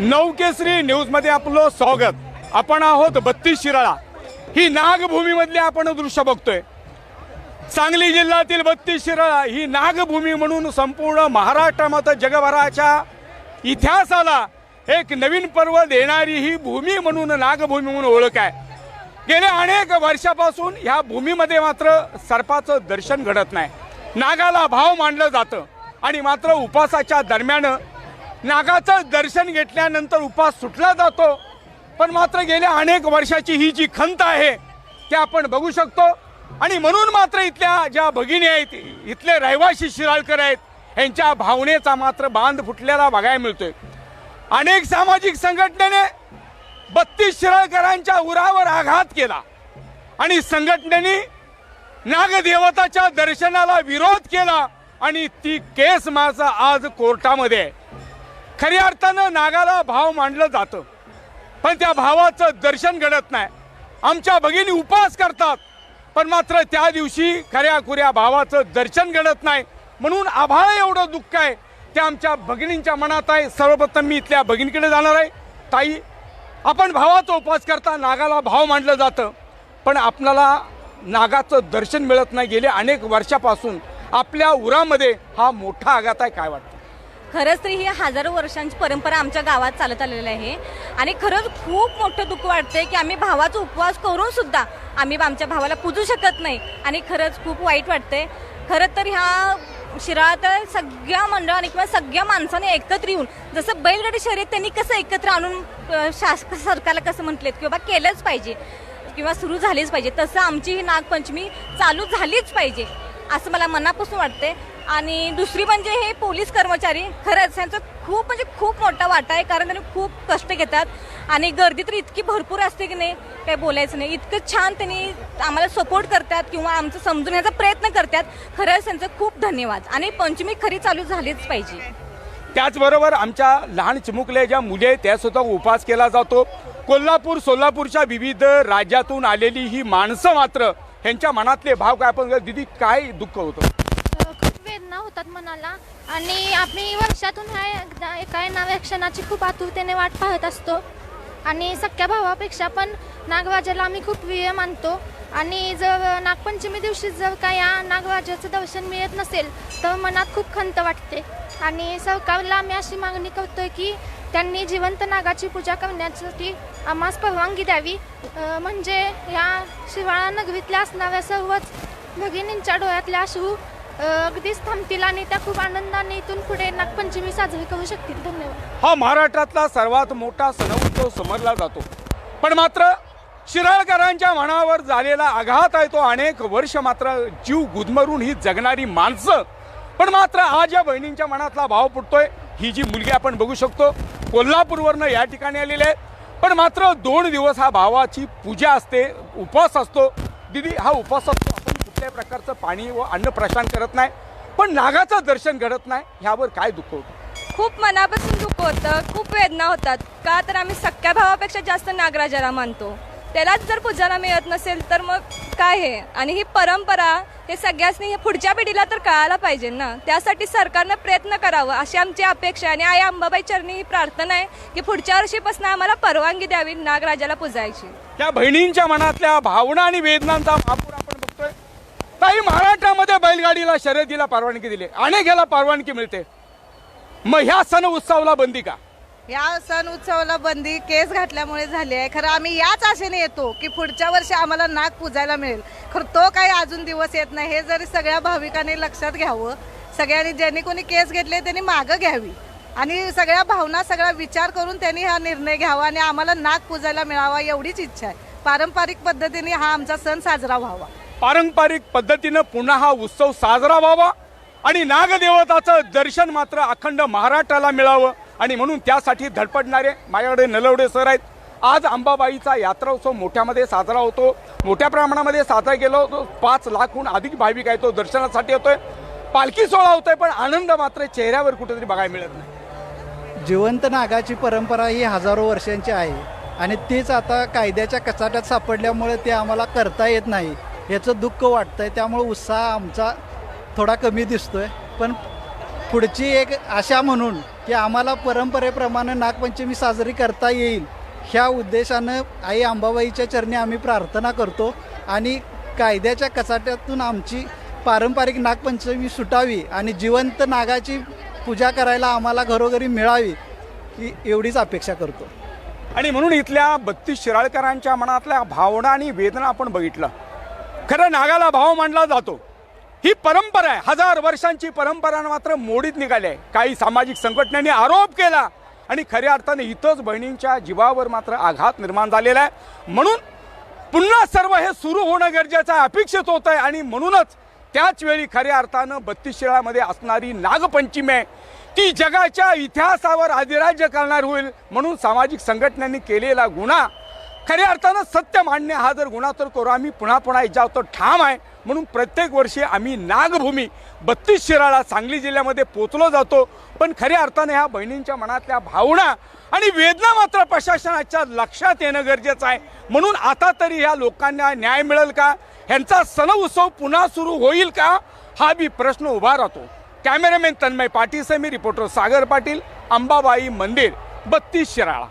नवकेसरी न्यूजमध्ये आपलं स्वागत. आपण आहोत बत्तीस शिराळा. ही नागभूमीमधली आपण दृश्य बघतोय. सांगली जिल्ह्यातील बत्तीस शिराळा ही नागभूमी म्हणून संपूर्ण महाराष्ट्रामध्ये जगभराच्या इतिहासाला एक नवीन पर्व देणारी ही भूमी म्हणून नागभूमी म्हणून ओळख आहे. गेल्या अनेक वर्षापासून ह्या भूमीमध्ये मात्र सर्पाचं दर्शन घडत नाही. नागाला भाव मानलं जातं आणि मात्र उपासाच्या दरम्यान नागाचं दर्शन घेतल्यानंतर उपास सुटला जातो. पण मात्र गेल्या अनेक वर्षाची ही जी खंत आहे ते आपण बघू शकतो. आणि म्हणून मात्र इथल्या ज्या भगिनी आहेत इथले रहिवासी शिराळकर आहेत यांच्या भावनेचा मात्र बांध फुटलेला बघायला मिळतोय. अनेक सामाजिक संघटनेने बत्तीस शिराळकरांच्या उरावर आघात केला. आणि संघटनेने नागदेवताच्या दर्शनाला विरोध केला. आणि ती केस माझा आज कोर्टामध्ये आहे. खऱ्या अर्थानं नागाला भाव मानलं जातं. पण त्या भावाचं दर्शन घडत नाही. आमच्या भगिनी उपवास करतात. पण मात्र त्या दिवशी खऱ्या खुऱ्या भावाचं दर्शन घडत नाही. म्हणून आभाळ एवढं दुःख आहे. ते आमच्या भगिनींच्या मनात आहे. सर्वप्रथम मी इथल्या भगिनीकडे जाणार आहे. ताई आपण भावाचा उपवास करता नागाला भाव मानलं जातं. पण आपल्याला नागाचं दर्शन मिळत नाही. गेले अनेक वर्षापासून आपल्या उरामध्ये हा मोठा आघात आहे. काय वाटतं? खरंच तरी ही हजारो वर्षांची परंपरा आमच्या गावात चालत आलेली आहे. आणि खरंच खूप मोठं दुःख वाटतंय की आम्ही भावाचा उपवास करून सुद्धा आम्ही आमच्या भावाला पूजू शकत नाही. आणि खरंच खूप वाईट वाटतंय. खरं तर ह्या शिराळात सगळ्या मंडळाने किंवा सगळ्या माणसाने एकत्र येऊन जसं बैलगाडी शर्यत त्यांनी कसं एकत्र आणून शासक सरकारला कसं म्हटलेत की बाबा केलंच पाहिजे किंवा सुरू झालीच पाहिजे. तसं आमची ही नागपंचमी चालू झालीच पाहिजे असं मला मनापासून वाटते आणि दुसरी म्हणजे हे पोलीस कर्मचारी खरंच त्यांचं खूप म्हणजे खूप मोठा वाटा आहे कारण त्यांनी खूप कष्ट घेतात. आणि गर्दी तर इतकी भरपूर असते की नाही काही बोलायचं नाही. इतकं छान त्यांनी आम्हाला सपोर्ट करतात किंवा आमचं समजून याचा प्रयत्न करतात. खरंच त्यांचं खूप धन्यवाद. आणि पंचमी खरी चालू झालीच पाहिजे. त्याचबरोबर आमच्या लहान चिमुकल्या ज्या मुली आहेत त्यासुद्धा उपास उपवास केला जातो. कोल्हापूर सोलापूरच्या विविध राज्यातून आलेली ही माणसं मात्र ह्यांच्या मनातले भाव काय आपण दिदी काय दुःख होतं? वेदना मनाला. आणि आम्ही वर्षातून ह्या एकदा एका नव्या क्षणाची खूप आतुरतेने वाट पाहत असतो. आणि सख्या भावापेक्षा पण नागवाजाला आम्ही खूप प्रिय मानतो. आणि जर नागपंचमी दिवशी जर का या नागवाजाचं दर्शन मिळत नसेल तर मनात खूप खंत वाटते. आणि सरकारला आम्ही अशी मागणी करतो की त्यांनी जिवंत नागाची पूजा करण्यासाठी आम्हास परवानगी द्यावी. म्हणजे या शिवाळा नगरीतल्या असणाऱ्या सर्वच भगिनींच्या डोळ्यातल्या अश्रू अगदीच थांबतील आणि त्या खूप आनंदाने इथून पुढे नागपंचमी साजरी करू शकतील. धन्यवाद. हा महाराष्ट्रातला सर्वात मोठा सण उत्सव समजला जातो. पण मात्र शिराळकरांच्या मनावर झालेला आघात आहे तो अनेक वर्ष मात्र जीव गुदमरून ही जगणारी माणसं. पण मात्र आज या बहिणींच्या मनातला भाव फुटतोय ही जी मुलगी आपण बघू शकतो कोल्हापूरवरनं या ठिकाणी आलेली आहे. पण मात्र दोन दिवस हा भावाची पूजा असते उपवास असतो. दिदी हा उपवास असतो. प्रकारचं पाणी व अन्न प्रशान करत नाही पण नागाचं दर्शन घडत नाही ह्यावर काय दुःख होतं? खूप मनापासून दुःख होतं खूप वेदना होतात. का तर आम्ही सख्या भावापेक्षा जास्त नागराजाला मानतो. त्यालाच जर पूजाला मिळत नसेल तर मग काय हे? आणि ही परंपरा हे सगळ्यांनी हे पुढच्या पिढीला तर कळायला पाहिजे ना? त्यासाठी सरकारनं प्रयत्न करावं. अशी आमची अपेक्षा आहे. आणि आई अंबाबाई चरणी ही प्रार्थना आहे की पुढच्या वर्षीपासून आम्हाला परवानगी द्यावी नागराजाला पूजायची. त्या बहिणींच्या मनातल्या भावना आणि वेदनांचा काही महाराष्ट्रामध्ये बैलगाडीला शर्यतीला परवानगी दिली. अनेक ह्याला परवानगी मिळते. मग ह्या सण उत्सवाला बंदी का? या सण उत्सवाला बंदी केस घातल्यामुळे झाली आहे. खरं आम्ही याच आशेने येतो की पुढच्या वर्षी आम्हाला नाग पूजायला मिळेल. खरं तो काही अजून दिवस येत नाही. हे जरी सगळ्या भाविकांनी लक्षात घ्यावं सगळ्यांनी ज्यांनी कोणी केस घेतले त्यांनी मागं घ्यावी. आणि सगळ्या भावना सगळा विचार करून त्यांनी हा निर्णय घ्यावा आणि आम्हाला नाग पूजायला मिळावा एवढीच इच्छा आहे. पारंपरिक पद्धतीने हा आमचा सण साजरा व्हावा. पारंपरिक पद्धतीनं पुन्हा हा उत्सव साजरा व्हावा आणि नागदेवताचं दर्शन मात्र अखंड महाराष्ट्राला मिळावं आणि म्हणून त्यासाठी धडपडणारे माझ्याकडे नलवडे सर आहेत. आज अंबाबाईचा यात्रा उत्सव मोठ्यामध्ये साजरा होतो. मोठ्या प्रमाणामध्ये साजरा केला होतो. पाच लाखहून अधिक भाविक आहे तो दर्शनासाठी होतोय पालखी सोहळा होतोय पण आनंद मात्र चेहऱ्यावर कुठेतरी बघायला मिळत नाही. जिवंत नागाची परंपरा ही हजारो वर्षांची आहे आणि तीच आता कायद्याच्या कचाट्यात सापडल्यामुळे ते आम्हाला करता येत नाही. याचं दुःख वाटतं आहे त्यामुळं उत्साह आमचा थोडा कमी दिसतो आहे पण पुढची एक आशा म्हणून की आम्हाला परंपरेप्रमाणे नागपंचमी साजरी करता येईल ह्या उद्देशानं आई अंबाबाईच्या चरणी आम्ही प्रार्थना करतो आणि कायद्याच्या कचाट्यातून आमची पारंपरिक नागपंचमी सुटावी आणि जिवंत नागाची पूजा करायला आम्हाला घरोघरी मिळावी ही एवढीच अपेक्षा करतो. आणि म्हणून इथल्या बत्तीस शिराळकरांच्या मनातल्या भावना आणि वेदना आपण बघितलं. खरं नागाला भाव मानला जातो. ही परंपरा आहे. हजार वर्षांची परंपरा मात्र मोडीत निघाली आहे. काही सामाजिक संघटनांनी आरोप केला आणि खऱ्या अर्थाने इथंच बहिणींच्या जीवावर मात्र आघात निर्माण झालेला आहे. म्हणून पुन्हा सर्व हे सुरू होणं गरजेचं अपेक्षित होत आहे आणि म्हणूनच त्याच वेळी खऱ्या अर्थानं बत्तीस शिळामध्ये असणारी नागपंचमी आहे. ती जगाच्या इतिहासावर अधिराज्य करणार होईल म्हणून सामाजिक संघटनांनी केलेला गुन्हा खऱ्या अर्थानं सत्य मांडणे हा जर गुन्हा तर करू आम्ही. पुन्हा पुन्हा याच्यावर ठाम आहे. म्हणून प्रत्येक वर्षी आम्ही नागभूमी बत्तीस शिराळा सांगली जिल्ह्यामध्ये पोचलो जातो. पण खऱ्या अर्थाने ह्या बहिणींच्या मनातल्या भावना आणि वेदना मात्र प्रशासनाच्या लक्षात येणं गरजेचं आहे. म्हणून आता तरी ह्या लोकांना न्याय मिळेल का? ह्यांचा सण उत्सव पुन्हा सुरू होईल का? हा बी प्रश्न उभा राहतो. कॅमेरामॅन तन्मय पाटील मी रिपोर्टर सागर पाटील अंबाबाई मंदिर बत्तीस शिराळा.